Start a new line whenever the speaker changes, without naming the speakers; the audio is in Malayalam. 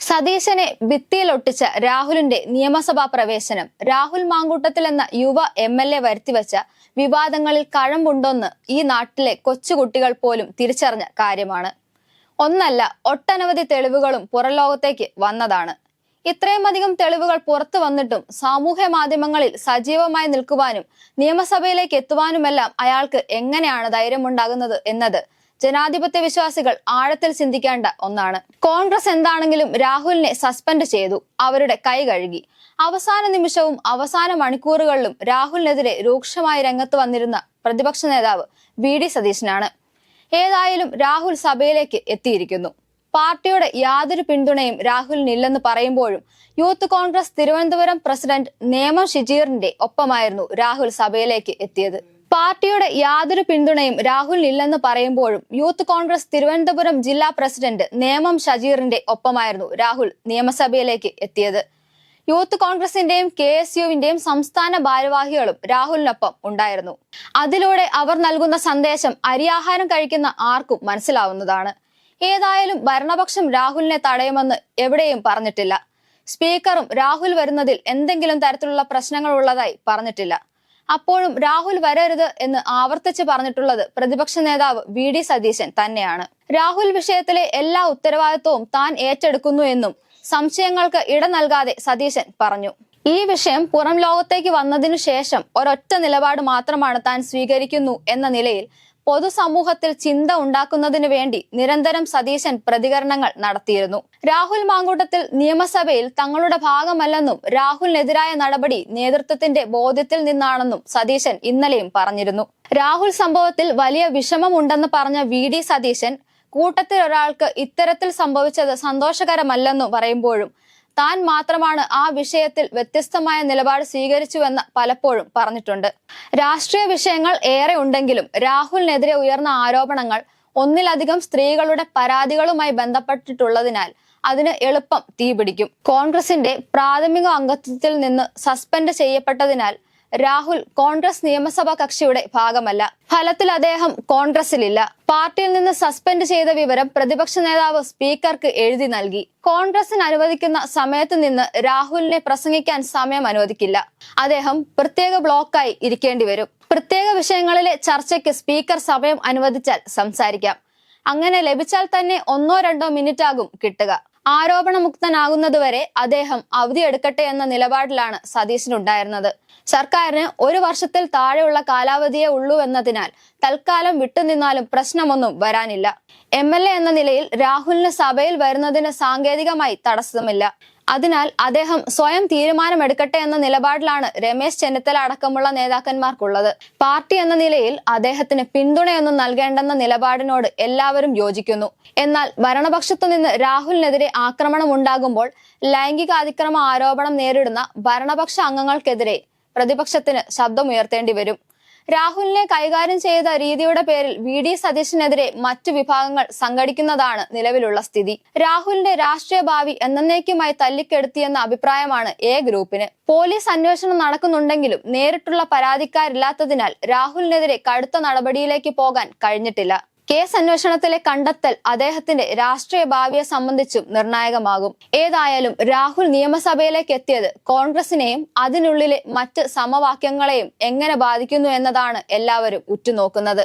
സതീശനെ ഭിത്തിയിലൊട്ടിച്ച രാഹുലിന്റെ നിയമസഭാ പ്രവേശനം. രാഹുൽ മാങ്കൂട്ടത്തിൽ എന്ന യുവ എം എൽ എ വരുത്തിവെച്ച വിവാദങ്ങളിൽ കഴമ്പുണ്ടോന്ന് ഈ നാട്ടിലെ കൊച്ചുകുട്ടികൾ പോലും തിരിച്ചറിഞ്ഞ കാര്യമാണ്. ഒന്നല്ല ഒട്ടനവധി തെളിവുകളും പുറലോകത്തേക്ക് വന്നതാണ്. ഇത്രയുമധികം തെളിവുകൾ പുറത്തു വന്നിട്ടും സാമൂഹ്യ മാധ്യമങ്ങളിൽ സജീവമായി നിൽക്കുവാനും നിയമസഭയിലേക്ക് എത്തുവാനുമെല്ലാം അയാൾക്ക് എങ്ങനെയാണ് ധൈര്യമുണ്ടാകുന്നത് എന്നത് ജനാധിപത്യ വിശ്വാസികൾ ആഴത്തിൽ ചിന്തിക്കേണ്ട ഒന്നാണ്. കോൺഗ്രസ് എന്താണെങ്കിലും രാഹുലിനെ സസ്പെൻഡ് ചെയ്തു. അവരുടെ കൈ കഴുകി. അവസാന നിമിഷവും അവസാന മണിക്കൂറുകളിലും രാഹുലിനെതിരെ രൂക്ഷമായി രംഗത്ത് വന്നിരുന്ന പ്രതിപക്ഷ നേതാവ് വി ഡി സതീശനാണ്. ഏതായാലും രാഹുൽ സഭയിലേക്ക് എത്തിയിരിക്കുന്നു. പാർട്ടിയുടെ യാതൊരു പിന്തുണയും രാഹുലിനില്ലെന്ന് പറയുമ്പോഴും youth congress Thiruvananthapuram president Nemom ഷിജീറിന്റെ ഒപ്പമായിരുന്നു രാഹുൽ സഭയിലേക്ക് എത്തിയത്. പാർട്ടിയുടെ യാതൊരു പിന്തുണയും രാഹുലിനില്ലെന്ന് പറയുമ്പോഴും യൂത്ത് കോൺഗ്രസ് തിരുവനന്തപുരം ജില്ലാ പ്രസിഡന്റ് നേമം ഷജീറിന്റെ ഒപ്പമായിരുന്നു രാഹുൽ നിയമസഭയിലേക്ക് എത്തിയത്. യൂത്ത് കോൺഗ്രസിന്റെയും കെ എസ് യുവിന്റെയും സംസ്ഥാന ഭാരവാഹികളും രാഹുലിനൊപ്പം ഉണ്ടായിരുന്നു. അതിലൂടെ അവർ നൽകുന്ന സന്ദേശം അരിയാഹാരം കഴിക്കുന്ന ആർക്കും മനസ്സിലാവുന്നതാണ്. ഏതായാലും ഭരണപക്ഷം രാഹുലിനെ തടയുമെന്ന് എവിടെയും പറഞ്ഞിട്ടില്ല. സ്പീക്കറും രാഹുൽ വരുന്നതിൽ എന്തെങ്കിലും തരത്തിലുള്ള പ്രശ്നങ്ങൾ ഉള്ളതായി പറഞ്ഞിട്ടില്ല. അപ്പോഴും രാഹുൽ വരരുത് എന്ന് ആവർത്തിച്ച് പറഞ്ഞിട്ടുള്ളത് പ്രതിപക്ഷ നേതാവ് വി ഡി സതീശൻ തന്നെയാണ്. രാഹുൽ വിഷയത്തിലെ എല്ലാ ഉത്തരവാദിത്വവും താൻ ഏറ്റെടുക്കുന്നു എന്നും സംശയങ്ങൾക്ക് ഇട നൽകാതെ സതീശൻ പറഞ്ഞു. ഈ വിഷയം പുറം ലോകത്തേക്ക് വന്നതിനു ശേഷം ഒരൊറ്റ നിലപാട് മാത്രമാണ് താൻ സ്വീകരിക്കുന്നു എന്ന നിലയിൽ പൊതുസമൂഹത്തിൽ ചിന്ത ഉണ്ടാക്കുന്നതിന് വേണ്ടി നിരന്തരം സതീശൻ പ്രതികരണങ്ങൾ നടത്തിയിരുന്നു. രാഹുൽ മാങ്കൂട്ടത്തിൽ നിയമസഭയിൽ തങ്ങളുടെ ഭാഗമല്ലെന്നും രാഹുലിനെതിരായ നടപടി നേതൃത്വത്തിന്റെ ബോധ്യത്തിൽ നിന്നാണെന്നും സതീശൻ ഇന്നലെയും പറഞ്ഞിരുന്നു. രാഹുൽ സംഭവത്തിൽ വലിയ വിഷമമുണ്ടെന്ന് പറഞ്ഞ വി ഡി സതീശൻ കൂട്ടത്തിൽ ഒരാൾക്ക് ഇത്തരത്തിൽ സംഭവിച്ചത് സന്തോഷകരമല്ലെന്നു പറയുമ്പോഴും താൻ മാത്രമാണ് ആ വിഷയത്തിൽ വ്യത്യസ്തമായ നിലപാട് സ്വീകരിച്ചുവെന്ന് പലപ്പോഴും പറഞ്ഞിട്ടുണ്ട്. രാഷ്ട്രീയ വിഷയങ്ങൾ ഏറെ ഉണ്ടെങ്കിലും രാഹുലിനെതിരെ ഉയർന്ന ആരോപണങ്ങൾ ഒന്നിലധികം സ്ത്രീകളുടെ പരാതികളുമായി ബന്ധപ്പെട്ടിട്ടുള്ളതിനാൽ അതിന് എളുപ്പം തീപിടിക്കും. കോൺഗ്രസിന്റെ പ്രാഥമിക അംഗത്വത്തിൽ നിന്ന് സസ്പെൻഡ് ചെയ്യപ്പെട്ടതിനാൽ രാഹുൽ കോൺഗ്രസ് നിയമസഭാ കക്ഷിയുടെ ഭാഗമല്ല. ഫലത്തിൽ അദ്ദേഹം കോൺഗ്രസിലില്ല. പാർട്ടിയിൽ നിന്ന് സസ്പെൻഡ് ചെയ്ത വിവരം പ്രതിപക്ഷ നേതാവ് സ്പീക്കർക്ക് എഴുതി നൽകി. കോൺഗ്രസിന് അനുവദിക്കുന്ന സമയത്ത് നിന്ന് രാഹുലിനെ പ്രസംഗിക്കാൻ സമയം അനുവദിക്കില്ല. അദ്ദേഹം പ്രത്യേക ബ്ലോക്കായി ഇരിക്കേണ്ടി വരും. പ്രത്യേക വിഷയങ്ങളിലെ ചർച്ചയ്ക്ക് സ്പീക്കർ സമയം അനുവദിച്ചാൽ സംസാരിക്കാം. അങ്ങനെ ലഭിച്ചാൽ തന്നെ ഒന്നോ രണ്ടോ മിനിറ്റ് ആകും കിട്ടുക. ആരോപണമുക്തനാകുന്നതുവരെ അദ്ദേഹം അവധിയെടുക്കട്ടെ എന്ന നിലപാടിലാണ് സതീശനുണ്ടായിരുന്നത്. സർക്കാരിന് ഒരു വർഷത്തിൽ താഴെയുള്ള കാലാവധിയേ ഉള്ളൂ എന്നതിനാൽ തൽക്കാലം വിട്ടുനിന്നാലും പ്രശ്നമൊന്നും വരാനില്ല. എം എൽ എ എന്ന നിലയിൽ രാഹുലിന് സഭയിൽ വരുന്നതിന് സാങ്കേതികമായി തടസ്സമില്ല. അതിനാൽ അദ്ദേഹം സ്വയം തീരുമാനമെടുക്കട്ടെ എന്ന നിലപാടിലാണ് രമേശ് ചെന്നിത്തല അടക്കമുള്ള നേതാക്കന്മാർക്കുള്ളത്. പാർട്ടി എന്ന നിലയിൽ അദ്ദേഹത്തിന് പിന്തുണയൊന്നും നൽകേണ്ടെന്ന നിലപാടിനോട് എല്ലാവരും യോജിക്കുന്നു. എന്നാൽ ഭരണപക്ഷത്തു നിന്ന് രാഹുലിനെതിരെ ആക്രമണം ഉണ്ടാകുമ്പോൾ ലൈംഗിക അതിക്രമ ആരോപണം നേരിടുന്ന ഭരണപക്ഷ അംഗങ്ങൾക്കെതിരെ പ്രതിപക്ഷത്തിന് ശബ്ദമുയർത്തേണ്ടി വരും. രാഹുലിനെ കൈകാര്യം ചെയ്ത രീതിയുടെ പേരിൽ വി ഡി സതീശനെതിരെ മറ്റു വിഭാഗങ്ങൾ സംഘടിക്കുന്നതാണ് നിലവിലുള്ള സ്ഥിതി. രാഹുലിന്റെ രാഷ്ട്രീയ ഭാവി എന്നേക്കുമായി തല്ലിക്കെടുത്തിയെന്ന അഭിപ്രായമാണ് എ ഗ്രൂപ്പിന്. പോലീസ് അന്വേഷണം നടക്കുന്നുണ്ടെങ്കിലും നേരിട്ടുള്ള പരാതിക്കാരില്ലാത്തതിനാൽ രാഹുലിനെതിരെ കടുത്ത നടപടിയിലേക്ക് പോകാൻ കഴിഞ്ഞിട്ടില്ല. കേസ് അന്വേഷണത്തിലെ കണ്ടെത്തൽ അദ്ദേഹത്തിന്റെ രാഷ്ട്രീയ ഭാവിയെ സംബന്ധിച്ചും നിർണായകമാകും. ഏതായാലും രാഹുൽ നിയമസഭയിലേക്ക് എത്തിയത് കോൺഗ്രസിനെയും അതിനുള്ളിലെ മറ്റ് സമവാക്യങ്ങളെയും എങ്ങനെ ബാധിക്കുന്നു എന്നതാണ് എല്ലാവരും ഉറ്റുനോക്കുന്നത്.